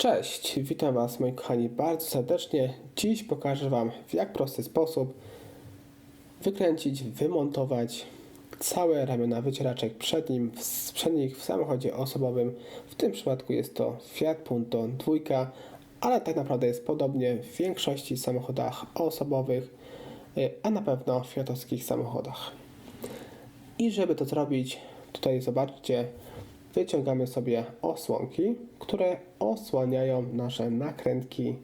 Cześć, witam Was moi kochani bardzo serdecznie. Dziś pokażę Wam w jak prosty sposób wykręcić, wymontować całe ramiona wycieraczek przednim, przednich w samochodzie osobowym. W tym przypadku jest to Fiat Punto 2, ale tak naprawdę jest podobnie w większości samochodach osobowych, y, a na pewno w fiatowskich samochodach. I żeby to zrobić, tutaj zobaczcie, wyciągamy sobie osłonki, które osłaniają nasze nakrętki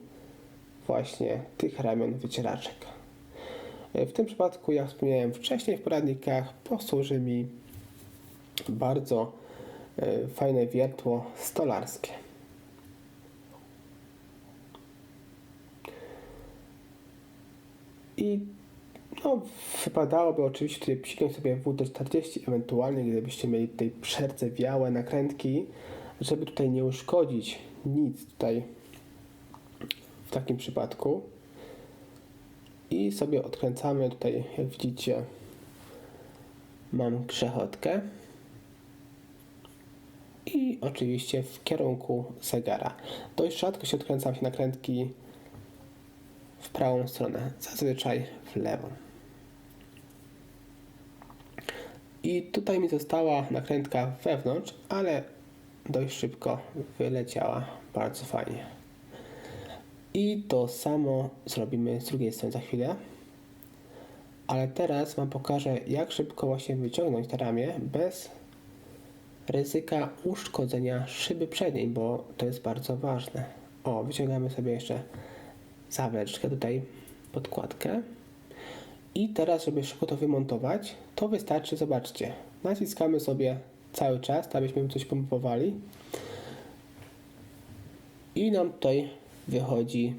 właśnie tych ramion wycieraczek. W tym przypadku, jak wspomniałem wcześniej w poradnikach, posłuży mi bardzo e, fajne wiertło stolarskie. I no, wypadałoby oczywiście tutaj psiknąć sobie WD-40, ewentualnie gdybyście mieli tutaj przerdzewiałe nakrętki, żeby tutaj nie uszkodzić nic tutaj w takim przypadku. I sobie odkręcamy tutaj, jak widzicie, mam grzechotkę. I oczywiście w kierunku zegara. Dość rzadko się odkręcam się nakrętki w prawą stronę, zazwyczaj w lewą. I tutaj mi została nakrętka wewnątrz, ale dość szybko wyleciała bardzo fajnie. I to samo zrobimy z drugiej strony za chwilę. Ale teraz Wam pokażę, jak szybko właśnie wyciągnąć te ramię bez ryzyka uszkodzenia szyby przedniej, bo to jest bardzo ważne. O, wyciągamy sobie jeszcze zawleczkę, tutaj podkładkę. I teraz, żeby szybko to wymontować, to wystarczy, zobaczcie, naciskamy sobie cały czas, tak abyśmy coś pompowali. I nam tutaj wychodzi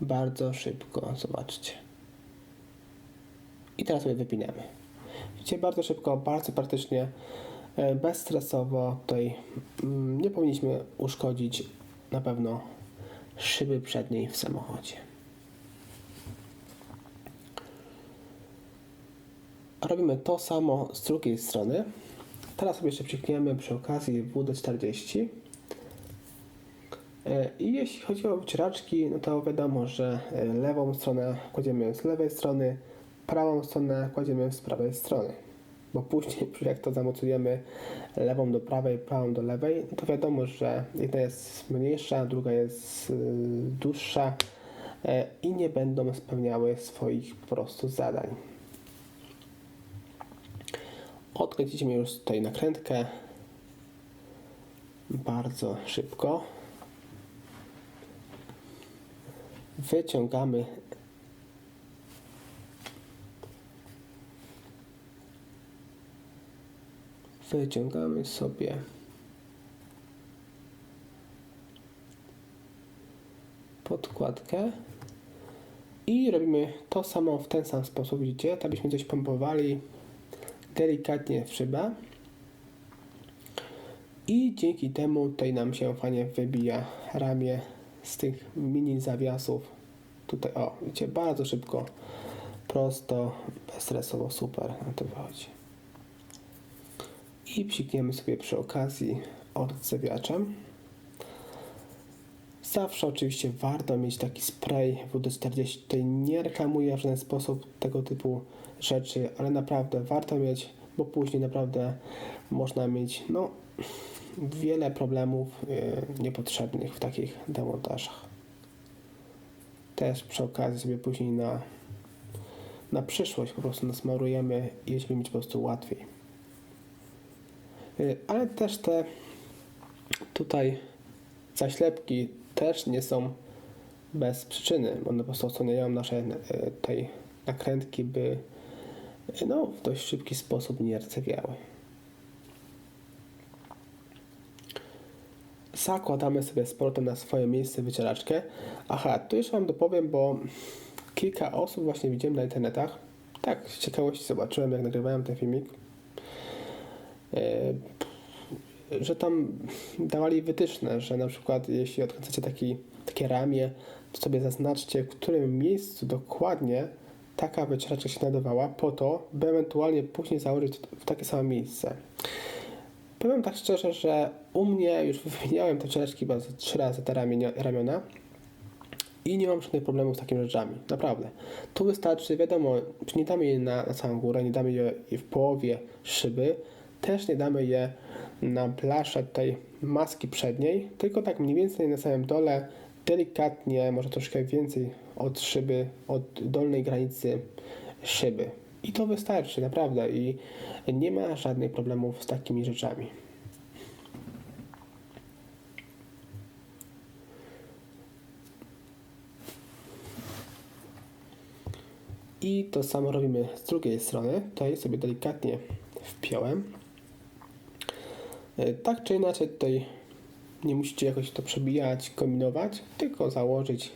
bardzo szybko, zobaczcie. I teraz sobie wypinamy. Widzicie, bardzo szybko, bardzo praktycznie, e, bezstresowo tutaj mm, nie powinniśmy uszkodzić na pewno szyby przedniej w samochodzie. Robimy to samo z drugiej strony. Teraz sobie jeszcze psikniemy przy okazji WD-40. E, I jeśli chodzi o wycieraczki, no to wiadomo, że e, lewą stronę kładziemy z lewej strony, prawą stronę kładziemy z prawej strony. Bo później, jak to zamocujemy lewą do prawej, prawą do lewej, no to wiadomo, że jedna jest mniejsza, druga jest y, dłuższa e, i nie będą spełniały swoich po prostu zadań. Odkręcimy już tutaj nakrętkę. Bardzo szybko. Wyciągamy wyciągamy sobie podkładkę i robimy to samo w ten sam sposób, widzicie, tak byśmy coś pompowali delikatnie w szybę. I dzięki temu tutaj nam się fajnie wybija ramię z tych mini zawiasów. Tutaj, o, widzicie, bardzo szybko prosto, bezstresowo, super na to wychodzi. I psikniemy sobie przy okazji odzewiaczem. Zawsze oczywiście warto mieć taki spray WD-40. Tutaj nie reklamuję w żaden sposób tego typu rzeczy, ale naprawdę warto mieć, bo później naprawdę można mieć no, wiele problemów yy, niepotrzebnych w takich demontażach. Też przy okazji sobie później na, na przyszłość po prostu nasmarujemy i będziemy mieć po prostu łatwiej. Y, ale też te tutaj zaślepki też nie są bez przyczyny. One po prostu oceniają nasze y, tej nakrętki, by y, no, w dość szybki sposób nie rcewiały. Zakładamy sobie z powrotem na swoje miejsce wycieraczkę. Aha, tu jeszcze Wam dopowiem, bo kilka osób właśnie widziałem na internetach. Tak, z ciekawości zobaczyłem, jak nagrywałem ten filmik E, że tam dawali wytyczne, że na przykład jeśli odkręcacie taki, takie ramię, to sobie zaznaczcie, w którym miejscu dokładnie taka wycieraczka się nadawała, po to, by ewentualnie później założyć w takie samo miejsce. Powiem tak szczerze, że u mnie już wymieniałem te ciężki chyba trzy razy te ramienia, ramiona i nie mam żadnych problemów z takimi rzeczami. Naprawdę. Tu wystarczy, wiadomo, nie damy je na, na całą górę, nie damy je je w połowie szyby, też nie damy je na blaszę tej maski przedniej, tylko tak mniej więcej na samym dole, delikatnie, może troszkę więcej od szyby, od dolnej granicy szyby. I to wystarczy, naprawdę. I nie ma żadnych problemów z takimi rzeczami. I to samo robimy z drugiej strony. Tutaj sobie delikatnie wpiąłem. E, Tak czy inaczej, tutaj nie musicie jakoś to przebijać, kombinować, tylko założyć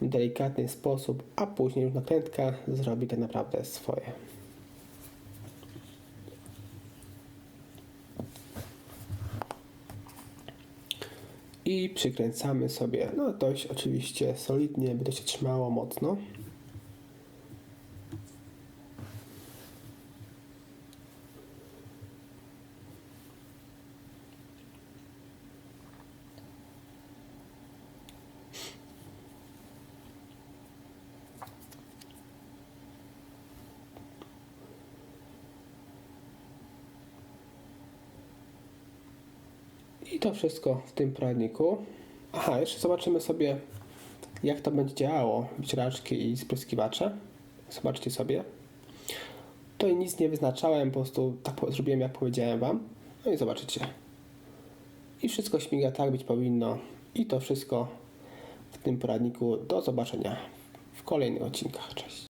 w delikatny sposób, a później już nakrętka zrobi tak naprawdę swoje. I przykręcamy sobie, no dość oczywiście solidnie, by to się trzymało mocno. I to wszystko w tym poradniku. Aha, jeszcze zobaczymy sobie, jak to będzie działało, wycieraczki i spryskiwacze. Zobaczcie sobie. Tutaj nic nie wyznaczałem, po prostu tak zrobiłem, jak powiedziałem Wam. No i zobaczycie. I wszystko śmiga tak być powinno. I to wszystko w tym poradniku. Do zobaczenia w kolejnych odcinkach. Cześć.